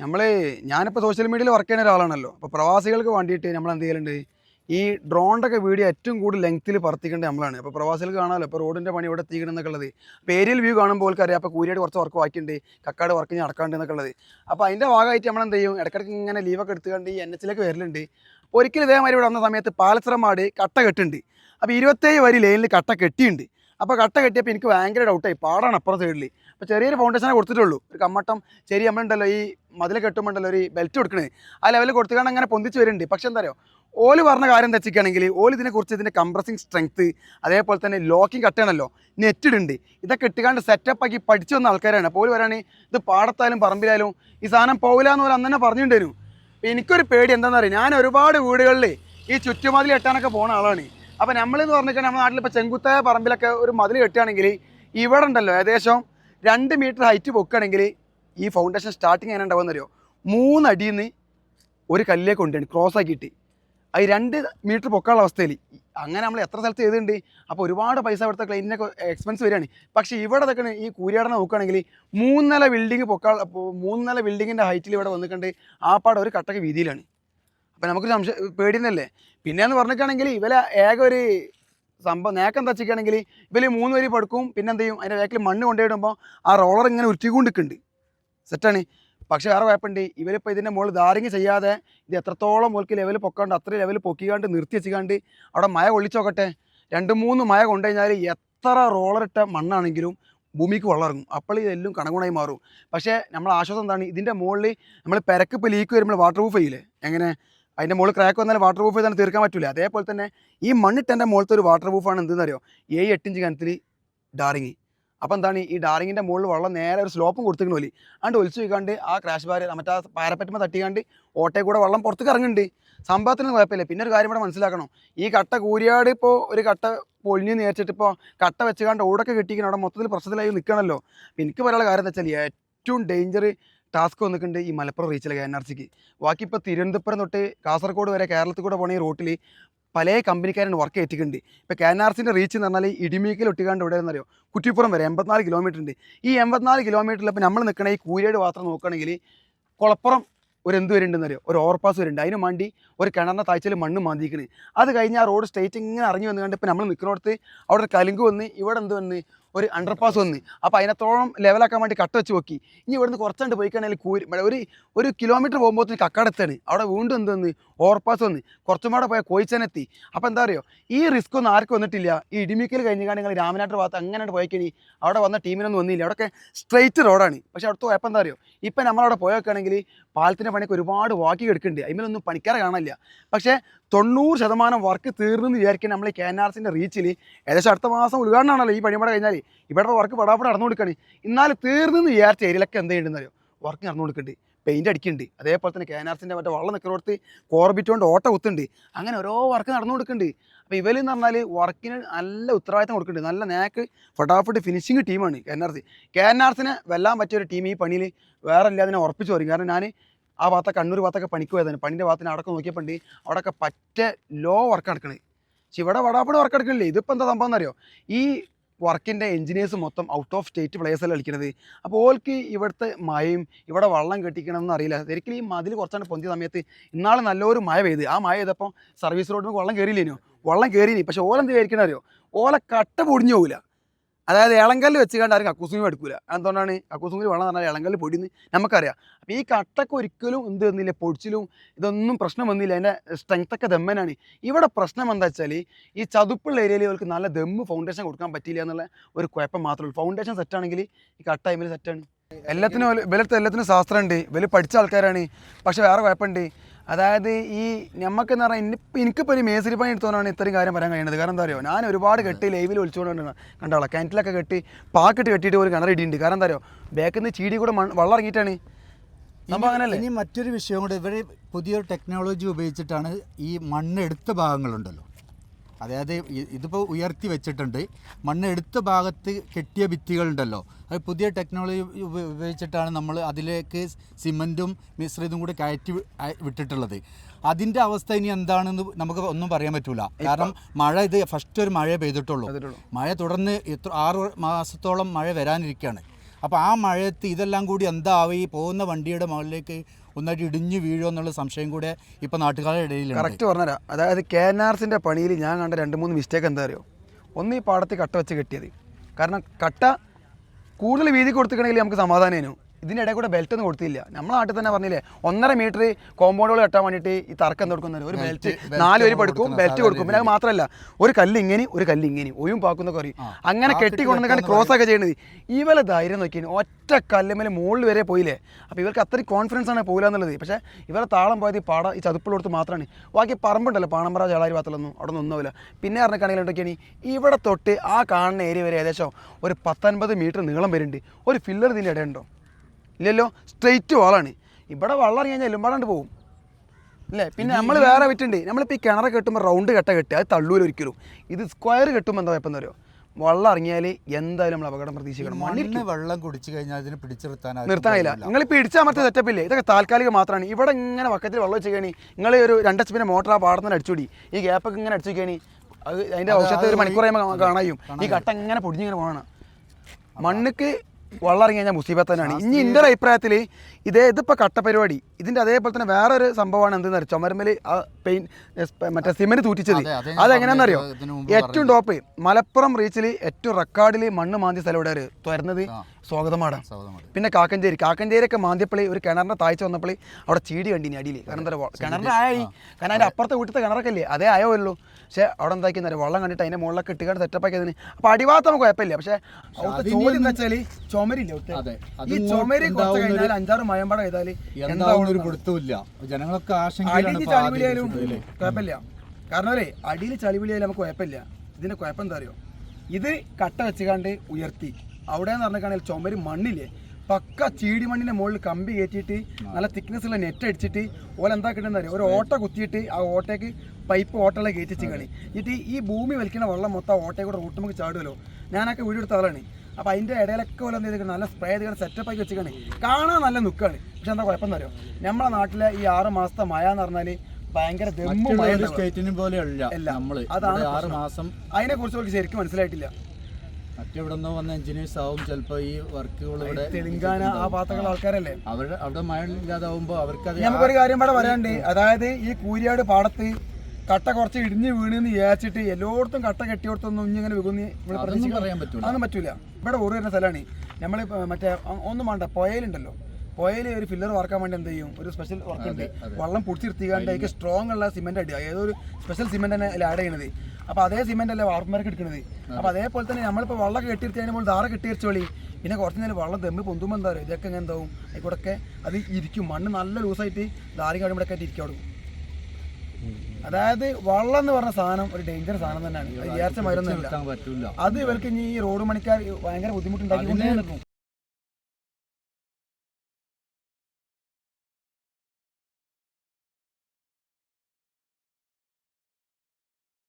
നമ്മൾ ഞാനിപ്പോൾ സോഷ്യൽ മീഡിയയിൽ വർക്ക് ചെയ്യുന്ന ഒരാളാണല്ലോ. അപ്പോൾ പ്രവാസികൾക്ക് വേണ്ടിയിട്ട് നമ്മൾ എന്ത് ചെയ്യലുണ്ട്? ഈ ഡ്രോണിന്റെ ഒക്കെ വീഡിയോ ഏറ്റവും കൂടുതൽ ലെങ്ത്തിൽ പറത്തിക്കേണ്ടത് നമ്മളാണ്. അപ്പോൾ പ്രവാസികൾക്ക് കാണാമല്ലോ. അപ്പോൾ റോഡിന്റെ പണി ഇവിടെ എത്തിക്കണം എന്നൊക്കെ ഉള്ളത്. അപ്പോൾ ഏരിയൽ വ്യൂ കാണുമ്പോൾ അറിയാം. അപ്പോൾ കൂരിയായിട്ട് കുറച്ച് വർക്ക് ബാക്കിയുണ്ട്. കക്കാട് വർക്ക് ഇനി നടക്കാണ്ട് അപ്പോൾ അതിന്റെ ഭാഗമായിട്ട് നമ്മൾ എന്ത് ചെയ്യും? ഇടയ്ക്കിടയ്ക്ക് ഇങ്ങനെ ലീവൊക്കെ എടുത്തുകൊണ്ട് ഈ എൻ എച്ചിലേക്ക് വരലുണ്ട്. ഒരിക്കലും ഇതേമാതിരി ഇവിടെ വന്ന സമയത്ത് പാലച്ചിറമാട് കട്ട കെട്ടുണ്ട്. അപ്പോൾ ഇരുപത്തേഴ് വരി ലൈനിൽ കട്ട കെട്ടിയുണ്ട്. അപ്പോൾ കട്ട കെട്ടിയപ്പോൾ എനിക്ക് ഭയങ്കര ഡൗട്ടായി പാടാണ് അപ്പുറം സൈഡിൽ അപ്പോൾ ചെറിയൊരു ഫൗണ്ടേഷനെ കൊടുത്തിട്ടുള്ളൂ. ഒരു കമ്മട്ടം ചെറിയ നമ്മളുണ്ടല്ലോ ഈ മതിൽ കെട്ടുമ്പോണ്ടല്ലോ ഒരു ബെൽറ്റ് കൊടുക്കണേ. ആ ലെവലിൽ കൊടുത്തുകൊണ്ട് അങ്ങനെ പൊന്തിച്ച് വരുന്നുണ്ട്. പക്ഷെ എന്താ പറയുക ഓൽ പറഞ്ഞ കാര്യം എന്താ വെച്ചിരിക്കുകയാണെങ്കിൽ ഓൽ ഇതിനെക്കുറിച്ച് ഇതിന്റെ കംപ്രസിങ് സ്ട്രെങ്ത് അതേപോലെ തന്നെ ലോക്കിംഗ് കട്ടാണല്ലോ നെറ്റിടുണ്ട് ഇതൊക്കെ ഇട്ടുകാണ്ട് സെറ്റപ്പ് ആക്കി പഠിച്ചു വന്ന ആൾക്കാരാണ്. അപ്പോൾ ഓൽ പറയുകയാണ് ഇത് പാടത്തായാലും പറമ്പിലായാലും ഈ സാധനം പോകില്ല എന്ന് പോലെ അന്ന് തന്നെ പറഞ്ഞിട്ടുണ്ടായിരുന്നു. എനിക്കൊരു പേടി എന്താണെന്ന് അറിയാം? ഞാൻ ഒരുപാട് വീടുകളിൽ ഈ ചുറ്റുമതിൽ കെട്ടാനൊക്കെ പോകുന്ന ആളാണ്. അപ്പോൾ നമ്മളിന്ന് പറഞ്ഞാൽ നമ്മുടെ നാട്ടിൽ ഇപ്പോൾ ചെങ്കുത്തായ പറമ്പിലൊക്കെ ഒരു മതിൽ കെട്ടുകയാണെങ്കിൽ ഇവിടെ ഉണ്ടല്ലോ ഏകദേശം രണ്ട് മീറ്റർ ഹൈറ്റ് പൊക്കുകയാണെങ്കിൽ ഈ ഫൗണ്ടേഷൻ സ്റ്റാർട്ടിങ് എങ്ങനെ ഉണ്ടാവുമെന്ന് അറിയോ മൂന്നടിയിൽ നിന്ന് ഒരു കല്ലിലേക്ക് കൊണ്ടുപോയി ക്രോസ് ആക്കിയിട്ട്. അത് രണ്ട് മീറ്റർ പൊക്കാനുള്ള അവസ്ഥയിൽ. അങ്ങനെ നമ്മൾ എത്ര സ്ഥലത്ത് ചെയ്തിട്ടുണ്ട്? അപ്പോൾ ഒരുപാട് പൈസ ഇവിടുത്തെ ക്ലൈന്റിനൊക്കെ എക്സ്പെൻസ് വരികയാണ്. പക്ഷേ ഇവിടെ ഇതൊക്കെ ഈ കൂരിയാടനെ നോക്കുകയാണെങ്കിൽ മൂന്നല ബിൽഡിങ് പൊക്കാൾ മൂന്നില ബിൽഡിങ്ങിന്റെ ഹൈറ്റിൽ ഇവിടെ വന്നിട്ടുണ്ട്. ആ പാടെ ഒരു കട്ടക്ക് വീതിയിലാണ്. അപ്പോൾ നമുക്ക് സംശയം പേടിയെന്നല്ലേ? പിന്നെയെന്ന് പറഞ്ഞിട്ടാണെങ്കിൽ ഇവരെ ഏക ഒരു സംഭവം നേക്കം തച്ചിക്കുകയാണെങ്കിൽ ഇവർ മൂന്ന് വരി പടുക്കും പിന്നെ എന്ത് ചെയ്യും അതിന്റെ വേക്കിൽ മണ്ണ് കൊണ്ടുപോയിടുമ്പോൾ ആ റോളർ ഇങ്ങനെ ഉരുത്തിക്കൊണ്ടിരിക്കുന്നുണ്ട് സെറ്റാണ് പക്ഷേ വേറെ കുഴപ്പമുണ്ട് ഇവരിപ്പോൾ ഇതിന്റെ മുകളിൽ ധാരിങ് ചെയ്യാതെ ഇത് എത്രത്തോളം മുകളിൽ ലെവൽ പൊക്കാണ്ട് അത്ര ലെവൽ പൊക്കിക്കാണ്ട് നിർത്തി വെച്ചിക്കാണ്ട് അവിടെ മഴ കൊള്ളിച്ചോക്കട്ടെ. രണ്ട് മൂന്ന് മഴ കൊണ്ടു കഴിഞ്ഞാൽ എത്ര റോളറിട്ട മണ്ണാണെങ്കിലും ഭൂമിക്ക് വളർന്നു അപ്പോൾ ഇതെല്ലാം കണകുണായി മാറും. പക്ഷേ നമ്മൾ ആശ്വാസം എന്താണ്? ഇതിന്റെ മുകളിൽ നമ്മൾ പെരക്ക് ഇപ്പോൾ ലീക്ക് വരുമ്പോൾ വാട്ടർ പ്രൂഫ് ചെയ്യില്ലേ? എങ്ങനെ? അതിന്റെ മുകളിൽ ക്രാക്ക് വന്നാൽ വാട്ടർ പ്രൂഫ് ചെയ്താൽ തീർക്കാൻ പറ്റില്ല അതേപോലെ തന്നെ ഈ മണ്ണിട്ടെന്റെ മുകളിലത്തെ ഒരു വാട്ടർ പ്രൂഫാണ് എന്തെന്ന് അറിയോ ഏഴ് എട്ടിഞ്ച് കനത്തിൽ ഡാറിങ് അപ്പോൾ എന്താണ്? ഈ ഡാറിങ്ങിന്റെ മുകളിൽ വെള്ളം നേരെ ഒരു സ്ലോപ്പും കൊടുത്തിക്കണ പോലെ. അതുകൊണ്ട് ഒലിച്ചു വയ്ക്കാണ്ട് ആ ക്രാഷ് ബാർ മറ്റേ പാരപ്പറ്റുമ്പോൾ തട്ടിക്കാണ്ട് ഓട്ടയിൽ കൂടെ വെള്ളം പുറത്തേക്ക് ഇറങ്ങുന്നുണ്ട്. സംഭവത്തിന് കുഴപ്പമില്ല. പിന്നെ ഒരു കാര്യം ഇവിടെ മനസ്സിലാക്കണം. ഈ കട്ട കൂരിയാട് ഇപ്പോൾ ഒരു കട്ട പൊളിഞ്ഞ് നേരിച്ചിട്ട് ഇപ്പോൾ കട്ട വെച്ചുകാണ്ട് ഓടൊക്കെ കെട്ടിക്കണം അവിടെ മൊത്തത്തിൽ പ്രശ്നത്തിലായി നിൽക്കണമല്ലോ എനിക്ക് പറയാനുള്ള കാര്യം എന്താ വെച്ചാൽ ഏറ്റവും ഡേഞ്ചർ ടാസ്ക് വന്നിട്ടുണ്ട് ഈ മലപ്പുറം റീച്ചിലെ എൻ ആർ സിക്ക്. ബാക്കി ഇപ്പോൾ തിരുവനന്തപുരം തൊട്ട് കാസർഗോഡ് വരെ കേരളത്തിൽ കൂടെ പോണ ഈ റൂട്ടിൽ പല കമ്പനിക്കാരാണ് വർക്ക് ഏറ്റിട്ടുണ്ട് ഇപ്പോൾ കെ എൻ ആർ സിന്റെ റീച്ച് എന്ന് പറഞ്ഞാൽ ഇടിമീക്കിൽ ഒട്ടിക്കാണ്ട് ഇവിടെ എന്നറിയോ കുറ്റിപ്പുറം വരെ എൺപത്തിനാല് കിലോമീറ്റർ ഉണ്ട്. ഈ എൺപത്തിനാല് കിലോമീറ്ററിൽ ഇപ്പോൾ നമ്മൾ നിൽക്കണ ഈ കൂരേട് മാത്രം നോക്കുകയാണെങ്കിൽ കുളപ്പുറം ഒരു എന്ത് വരുന്നുണ്ടെന്ന് അറിയോ? ഒരു ഓവർപാസ് വരുന്നുണ്ട് അതിന് വേണ്ടി ഒരു കിണറിന്റെ താഴ്ചയിൽ മണ്ണ് മാന്തിക്കണ്. അത് കഴിഞ്ഞ് ആ റോഡ് സ്ട്രേറ്റ് ഇങ്ങനെ അറിഞ്ഞു വന്നു കണ്ട് ഇപ്പോൾ നമ്മൾ നിൽക്കുന്നിടത്ത് അവിടെ കലുങ്ക് വന്ന് ഇവിടെ എന്ത് വന്ന് ഒരു അണ്ടർപാസ് വന്ന്. അപ്പോൾ അതിനത്തോളം ലെവലാക്കാൻ വേണ്ടി കട്ട് വെച്ച് നോക്കി ഇനി ഇവിടുന്ന് കുറച്ചുകൊണ്ട് പോയി കഴിഞ്ഞാൽ കൂരി ഒരു ഒരു കിലോമീറ്റർ പോകുമ്പോൾ കക്കടത്താണ്. അവിടെ വീണ്ടും എന്ത് വന്ന് ഓവർപാസ് വന്ന്. കുറച്ചും കൂടെ പോയാൽ കോയിച്ചനെത്തി. അപ്പോൾ എന്താ പറയുക ഈ റിസ്ക് ഒന്നും ആർക്കും വന്നിട്ടില്ല. ഈ ഇടിമിക്കൽ കഴിഞ്ഞാൽ നിങ്ങൾ രാമനാട്ട് ഭാഗത്ത് അങ്ങനെ കഴിഞ്ഞി അവിടെ വന്ന ടീമിനൊന്നും വന്നില്ല. അവിടെയൊക്കെ സ്ട്രെയിറ്റ് റോഡാണ് പക്ഷേ അവിടുത്തെ കുഴപ്പം എന്താ പറയുക ഇപ്പം നമ്മളവിടെ പോയൊക്കെയാണെങ്കിൽ പാലത്തിന്റെ പണിക്ക് ഒരുപാട് വാക്കി എടുക്കുന്നുണ്ട്. അതിമേലൊന്നും പണിക്കാരെ കാണില്ല പക്ഷേ തൊണ്ണൂറ് ശതമാനം വർക്ക് തീർന്നെന്ന് വിചാരിക്കാൻ നമ്മൾ കെ എൻ ആർ സിന്റെ റീച്ചിൽ ഏകദേശം അടുത്ത മാസം ഉദ്ഘാടനമാണല്ലോ ഈ പണിപാടെ കഴിഞ്ഞാൽ ഇവിടെ വർക്ക് പടാപ്പട നടന്നു കൊടുക്കണേ. എന്നാൽ തീർന്നെന്ന് വിചാരിച്ച ഏരിയയിലൊക്കെ എന്ത് ചെയ്യുന്നുണ്ടെന്ന് അറിയോ വർക്ക് നടന്നു കൊടുക്കുന്നുണ്ട് പെയിന്റ് അടിക്കുന്നുണ്ട് അതേപോലെ തന്നെ കെ എൻ ആർ സിന്റെ മറ്റേ വള്ളം നിൽക്കുന്നിടത്ത് കോർബിറ്റുകൊണ്ട് ഓട്ട കുത്തുണ്ട്. അങ്ങനെ ഓരോ വർക്ക് നടന്നു കൊടുക്കുന്നുണ്ട് അപ്പോൾ ഇവരെന്ന് പറഞ്ഞാൽ വർക്കിന് നല്ല ഉത്തരവാദിത്തം കൊടുക്കുന്നുണ്ട് നല്ല നേക്ക് ഫട്ടാഫട്ട് ഫിനിഷിങ് ടീമാണ് K N R C. K N R സിനെ വെല്ലാൻ പറ്റിയ ഒരു ടീം ഈ പണിയിൽ വേറെ ഇല്ലാതിനെ ഉറപ്പിച്ചു പറയും. കാരണം ഞാൻ ആ ഭാഗത്തെ കണ്ണൂർ ഭാഗത്തൊക്കെ പണിക്ക് പോയതാണ്. പണിന്റെ ഭാഗത്തിന് അടക്കം നോക്കിയപ്പോൾ ഉണ്ട്. അവിടെയൊക്കെ പറ്റ ലോ വർക്ക് നടക്കണത് പക്ഷെ ഇവിടെ വടാപ്പിട് വർക്ക് എടുക്കണില്ലേ? ഇതിപ്പോൾ എന്താ സംഭവം എന്നറിയോ? ഈ വർക്കിന്റെ എഞ്ചിനീയേഴ്സ് മൊത്തം ഔട്ട് ഓഫ് സ്റ്റേറ്റ് പ്ലേസല്ല കളിക്കുന്നത് അപ്പോൾ ഓൾക്ക് ഇവിടുത്തെ മഴയും ഇവിടെ വെള്ളം കെട്ടിക്കണമെന്ന് അറിയില്ല. ശരിക്കും ഈ മതിൽ കുറച്ചാണ് പൊന്തിയ സമയത്ത് ഇന്നാളെ നല്ലൊരു മഴ പെയ്ത്. ആ മഴ ചെയ്തപ്പോൾ സർവീസ് റോഡിന് വെള്ളം കയറിയില്ലേനോ വെള്ളം കയറിയിനി പക്ഷേ ഓലെന്ത് വിചാരിക്കണ അറിയോ? ഓല കട്ട പൊടിഞ്ഞു പോകില്ല അതായത് ഇളങ്കല്ല് വെച്ച് കണ്ട് ആരും കക്കൂസുങ്ങി എടുക്കൂല. എന്തുകൊണ്ടാണ് കക്കൂസുമിൽ വെള്ളം പറഞ്ഞാൽ ഇളങ്കല്ല് പൊടിന്ന് നമുക്കറിയാം. അപ്പോൾ ഈ കട്ടക്ക് ഒരിക്കലും എന്ത് വന്നില്ല പൊടിച്ചിലും ഇതൊന്നും പ്രശ്നം വന്നില്ല. അതിന്റെ സ്ട്രെങ്ത്തൊക്കെ ദമ്മനാണ്. ഇവിടെ പ്രശ്നം എന്താ വെച്ചാൽ ഈ ചതുപ്പുള്ള ഏരിയയിൽ ഇവർക്ക് നല്ല ദമ്മ് ഫൗണ്ടേഷൻ കൊടുക്കാൻ പറ്റില്ല എന്നുള്ള ഒരു കുഴപ്പം മാത്രമേ ഉള്ളൂ. ഫൗണ്ടേഷൻ സെറ്റാണെങ്കിൽ ഈ കട്ട ടൈമിൽ സെറ്റാണ് എല്ലാത്തിനും ഇവലത്തെ എല്ലാത്തിനും ശാസ്ത്രമുണ്ട് ഇവർ പഠിച്ച ആൾക്കാരാണ്. പക്ഷേ വേറെ കുഴപ്പമുണ്ട്. അതായത് ഈ ഞമ്മക്കെന്ന് പറഞ്ഞാൽ എനിക്കിപ്പോൾ ഒരു മേസരി പണി എടുത്തോണ്ടാണ് ഇത്രയും കാര്യം പറയാൻ കഴിയുന്നത്. കാരണം എന്താ പറയുക ഞാൻ ഒരുപാട് കെട്ടി ലൈവിൽ ഒളിച്ചുകൊണ്ടാണ് കണ്ടോളാം. കിണറ്റിലൊക്കെ കെട്ടി പാക്കിട്ട് കെട്ടിയിട്ട് ഒരു കിണറിടിയുണ്ട് കാരണം എന്താ പറയുക ബാക്കിൽ നിന്ന് ചീടി കൂടെ വെള്ളം ഇറങ്ങിയിട്ടാണ്. ഇനി മറ്റൊരു വിഷയം കൂടെ ഇവർ പുതിയൊരു ടെക്നോളജി ഉപയോഗിച്ചിട്ടാണ് ഈ മണ്ണെടുത്ത ഭാഗങ്ങളുണ്ടല്ലോ. അതായത് ഇതിപ്പോൾ ഉയർത്തി വെച്ചിട്ടുണ്ട്. മണ്ണ് എടുത്ത ഭാഗത്ത് കെട്ടിയ ഭിത്തികളുണ്ടല്ലോ. അത് പുതിയ ടെക്നോളജി ഉപയോഗിച്ചിട്ടാണ് നമ്മൾ അതിലേക്ക് സിമന്റും മിശ്രിതും കൂടി കയറ്റി വിട്ടിട്ടുള്ളത്. അതിന്റെ അവസ്ഥ ഇനി എന്താണെന്ന് നമുക്ക് ഒന്നും പറയാൻ പറ്റൂല. കാരണം മഴ ഇത് ഫസ്റ്റ് ഒരു മഴ പെയ്തിട്ടുള്ളൂ. മഴ തുടർന്ന് എത്ര ആറ് മാസത്തോളം മഴ വരാനിരിക്കുകയാണ് അപ്പോൾ ആ മഴയത്ത് ഇതെല്ലാം കൂടി എന്താവും ഈ പോകുന്ന വണ്ടിയുടെ മുകളിലേക്ക് ഒന്നായിട്ട് ഇടിഞ്ഞു വീഴുമോ എന്നുള്ള സംശയം കൂടെ ഇപ്പോൾ നാട്ടുകാരുടെ ഇടയിൽ കറക്റ്റ് പറഞ്ഞുതരാം. അതായത് കെ എൻ ആർസിന്റെ പണിയിൽ ഞാൻ കണ്ട രണ്ട് മൂന്ന് മിസ്റ്റേക്ക് എന്താ അറിയോ? ഒന്ന് ഈ പാടത്ത് കട്ട വെച്ച് കെട്ടിയത്. കാരണം കട്ട കൂടുതൽ വീതി കൊടുത്തിക്കണമെങ്കിൽ നമുക്ക് സമാധാനേനു ഇതിന്റെ ഇടയിൽ കൂടെ ബെൽറ്റ് ഒന്നും കൊടുത്തില്ല. നമ്മളെ നാട്ടിൽ തന്നെ പറഞ്ഞില്ലേ ഒന്നര മീറ്റർ കോമ്പൗണ്ടുകൾ കെട്ടാൻ വേണ്ടിയിട്ട് ഈ തർക്കം കൊടുക്കുന്നത് ഒരു ബെൽറ്റ് നാല് പേര് പടുക്കും ബെൽറ്റ് കൊടുക്കും. പിന്നെ അത് മാത്രമല്ല ഒരു കല്ല് ഇങ്ങനെ ഒരു കല്ല് ഇങ്ങനെ ഒയും പാക്കുന്നൊക്കെ കുറയും അങ്ങനെ കെട്ടി കൊണ്ടുവന്നിട്ട് ക്രോസ് ഒക്കെ ചെയ്യണത്. ഇവരെ ധൈര്യം നോക്കി ഒറ്റ കല്ലുമേൽ മുകളിൽ വരെ പോയില്ലേ? അപ്പോൾ ഇവർക്ക് അത്രയും കോൺഫിഡൻസ് ആണ് പോയില്ല എന്നുള്ളത്. പക്ഷേ ഇവരെ താളം പോയത് ഈ പാട ഈ ചതുപ്പിലോടുത്ത് മാത്രമാണ്. ബാക്കി പറമ്പുണ്ടല്ലോ പാണമ്പറ ചേളാരി പാത്രമൊന്നും അവിടെ ഒന്നുമില്ല പിന്നെ പറഞ്ഞ എന്തൊക്കെയാണ്? ഇവിടെ തൊട്ട് ആ കാണുന്ന ഏരിയ വരെ ഏകദേശം ഒരു പത്തൊൻപത് മീറ്റർ നീളം വരുന്നുണ്ട്. ഒരു ഫില്ലർ ഇതിന്റെ ഇടയുണ്ടോ? ഇല്ലല്ലോ സ്ട്രെയിറ്റ് വാളാണ്. ഇവിടെ വള്ളം ഇറങ്ങി കഴിഞ്ഞാൽ എലുമ്പാടാണ്ട് പോകും അല്ലേ? പിന്നെ നമ്മൾ വേറെ വിറ്റുണ്ട്. നമ്മളിപ്പോൾ ഈ കിണറ കെട്ടുമ്പോൾ റൗണ്ട് കെട്ട കെട്ടി അത് തള്ളൂല ഒരിക്കലും. ഇത് സ്ക്വയർ കെട്ടുമ്പോൾ എന്താ കുഴപ്പം അറിയോ വെള്ളം ഇറങ്ങിയാൽ എന്തായാലും നമ്മൾ അപകടം പ്രതീക്ഷിക്കണം. മണ്ണിൽ വെള്ളം കുടിച്ചു കഴിഞ്ഞാൽ അതിനെ ആർക്കും നിർത്താൻ നിർത്താനില്ല നിങ്ങൾ പിടിച്ചാൽ മറ്റേ സെറ്റപ്പ് ഇല്ലേ? ഇതൊക്കെ താൽക്കാലിക മാത്രമാണ് ഇവിടെ ഇങ്ങനെ വക്കത്തിൽ വെള്ളം വെച്ച് കഴിഞ്ഞാൽ നിങ്ങൾ ഒരു രണ്ട് എച്ച് പിന്നെ മോട്ടർ ആ പാടത്തിന് അടിച്ചുകൂടി ഈ ഗ്യാപ്പൊക്കെ ഇങ്ങനെ അടിച്ചു കഴിഞ്ഞാൽ അത് അതിന്റെ ഔഷധത്തെ ഒരു മണിക്കൂർ കഴിയുമ്പോൾ കാണായും ഈ കട്ട ഇങ്ങനെ പൊടിഞ്ഞിങ്ങനെ പോകണം മണ്ണിക്ക് വെള്ളം ഇറങ്ങി കഴിഞ്ഞാൽ മുസീബത്ത് തന്നെയാണ്. ഇനി എന്റെ ഒരു അഭിപ്രായത്തിൽ ഇതേ ഇതിപ്പോൾ കട്ട പരിപാടി ഇതിന്റെ അതേപോലെ തന്നെ വേറെ ഒരു സംഭവമാണ് എന്തെന്ന് അറിയാം? ചുമരമ്മൽ ആ പെയിൻ മറ്റേ സിമെന്റ് തൂറ്റിച്ചത്. അതെങ്ങനെയാണെന്ന് അറിയോ ഏറ്റവും ടോപ്പ് മലപ്പുറം റീച്ചിൽ ഏറ്റവും റെക്കോർഡിൽ മണ്ണ് മാന്തി സ്ഥലം ഇവിടെ തുറന്നത് Mm. പിന്നെ കാക്കഞ്ചേരി. കാക്കഞ്ചേരിയൊക്കെ മാന്തിയപ്പളി ഒരു കിണറിന്റെ താഴ്ച വന്നപ്പോൾ അവിടെ ചീടി കണ്ടിനി അടിയിൽ കാരണം എന്താ കിണറിന്റെ ആയി. കാരണം അതിന്റെ അപ്പുറത്തെ വീട്ടിലത്തെ കിണറൊക്കെ ഇല്ലേ അതേ ആയോ ഉള്ളൂ പക്ഷേ അവിടെ എന്താക്കി എന്താ വെള്ളം കണ്ടിട്ട് അതിന്റെ മുകളിലൊക്കെ ഇട്ടുകൊണ്ട് സെറ്റപ്പ് ആക്കിയതിന് അപ്പൊ അടിഭാഗത്ത് നമുക്ക് കുഴപ്പമില്ല. പക്ഷേ അവിടുത്തെ ചോദ്യം എന്താ വെച്ചാൽ ചുമരില്ല. ഈ ചുമരി കുറച്ച് കഴിഞ്ഞാൽ അഞ്ചാറ് മയമ്പടം ചെയ്താൽ എന്താവും ഒരു പിടുത്തമില്ല ജനങ്ങളൊക്കെ ചളിവിളിയായാലും കുഴപ്പമില്ല. കാരണം അല്ലേ അടിയിൽ ചളിവിളിയായാലും നമുക്ക് കുഴപ്പമില്ല. ഇതിന്റെ കുഴപ്പം എന്താ അറിയോ? ഇത് കട്ട വെച്ചുകാണ്ട് ഉയർത്തി. അവിടെ എന്ന് പറഞ്ഞാൽ ചുമര് മണ്ണില്ലേ? പക്ക ചീടി മണ്ണിന്റെ മുകളിൽ കമ്പി കയറ്റിയിട്ട് നല്ല തിക്നെസ് ഉള്ള നെറ്റ് അടിച്ചിട്ട് ഓല എന്താ കിട്ടുന്ന അറിയോ? ഒരു ഓട്ട കുത്തിയിട്ട് ആ ഓട്ടയ്ക്ക് പൈപ്പ് ഓട്ടകളെ കയറ്റിച്ച് കളി. എന്നിട്ട് ഈ ഭൂമി വലിക്കുന്ന വെള്ളം മൊത്തം ഓട്ടയെ കൂടെ റൂട്ട് നമുക്ക് ചാടുമല്ലോ ഞാനൊക്കെ വീടെടുത്ത ആളാണ്. അപ്പോൾ അതിന്റെ ഇടയിലൊക്കെ ഓല എന്ത് ചെയ്തിരിക്കണം നല്ല സ്പ്രേ ചെയ്ത് സെറ്റപ്പ് ആക്കി വെച്ചിരിക്കണേ കാണാൻ നല്ല നുക്കാണ്. പക്ഷെ എന്താ കുഴപ്പം അറിയോ നമ്മളെ നാട്ടിലെ ഈ ആറ് മാസത്തെ മഴ എന്ന് പറഞ്ഞാൽ ഭയങ്കര. അതാണ് ആറ് മാസം അതിനെ കുറിച്ച് അവർക്ക് ശരിക്കും മനസ്സിലായിട്ടില്ല. മറ്റെവിടെ നിന്നോ വന്ന എഞ്ചിനീയേഴ്സ് ആവും ചിലപ്പോ ഈ വർക്കുകൾ ഇവിടെ തെലുങ്കാന ആ ഭാഗത്തുള്ള ആൾക്കാരല്ലേ? അവരുടെ അവിടെ മഴ ഇല്ലാതാവുമ്പോ അവർക്ക് നമുക്കൊരു കാര്യം ഇവിടെ പറയാണ്ട് അതായത് ഈ കൂരിയാട് പാടത്ത് കട്ട കുറച്ച് ഇടിഞ്ഞ് വീണെന്ന് വിചാരിച്ചിട്ട് എല്ലായിടത്തും കട്ട കെട്ടിയോടത്തൊന്നും ഇനി ഇങ്ങനെ വികുന്നി ഇവിടെ പറയാൻ പറ്റൂല. അതൊന്നും പറ്റൂല. ഇവിടെ ഊറ് വരുന്ന സ്ഥലമാണ്. നമ്മൾ മറ്റേ ഒന്നും വേണ്ട പുഴയിലുണ്ടല്ലോ പുഴയിൽ ഒരു ഫില്ലർ വാർക്കാൻ വേണ്ടി എന്ത് ചെയ്യും? ഒരു സ്പെഷ്യൽ വർക്ക് ഉണ്ട്. വെള്ളം പൊടിച്ചിരുത്തിക്കാണ്ട് അതിക്ക് സ്ട്രോങ് ഉള്ള സിമെന്റ് അടി ഏതോ ഒരു സ്പെഷ്യൽ സിമെന്റ് തന്നെ ആഡ് ചെയ്യണത്. അപ്പോൾ അതേ സിമെന്റ് അല്ലേ വാർപ്പന്മാർക്ക് എടുക്കുന്നത് അപ്പോൾ അതേപോലെ തന്നെ നമ്മളിപ്പോൾ വെള്ളം അതിന് ധാറ ധാര കെട്ടിയിരിച്ചോളി പിന്നെ കുറച്ച് നേരം വെള്ളം തെമ്മി പൊന്തുമ്പോൾ എന്താ പറയുക ഇതൊക്കെ എങ്ങനെ എന്താവും? അതിക്കൂടൊക്കെ അത് ഇരിക്കും. മണ്ണ് നല്ല ലൂസായിട്ട് ധാരി കാടുമ്പോഴൊക്കെ ആയിട്ട് ഇരിക്കും അവിടെ. അതായത് വള്ളം എന്ന് പറഞ്ഞ സാധനം ഒരു ഡേഞ്ചർ സാധനം തന്നെയാണ്. അത് വിചാരിച്ച മരുന്നില്ല അത് ഇവർക്ക് ഇനി ഈ റോഡ് പണിക്കാർ ഭയങ്കര ബുദ്ധിമുട്ടുണ്ടാക്കി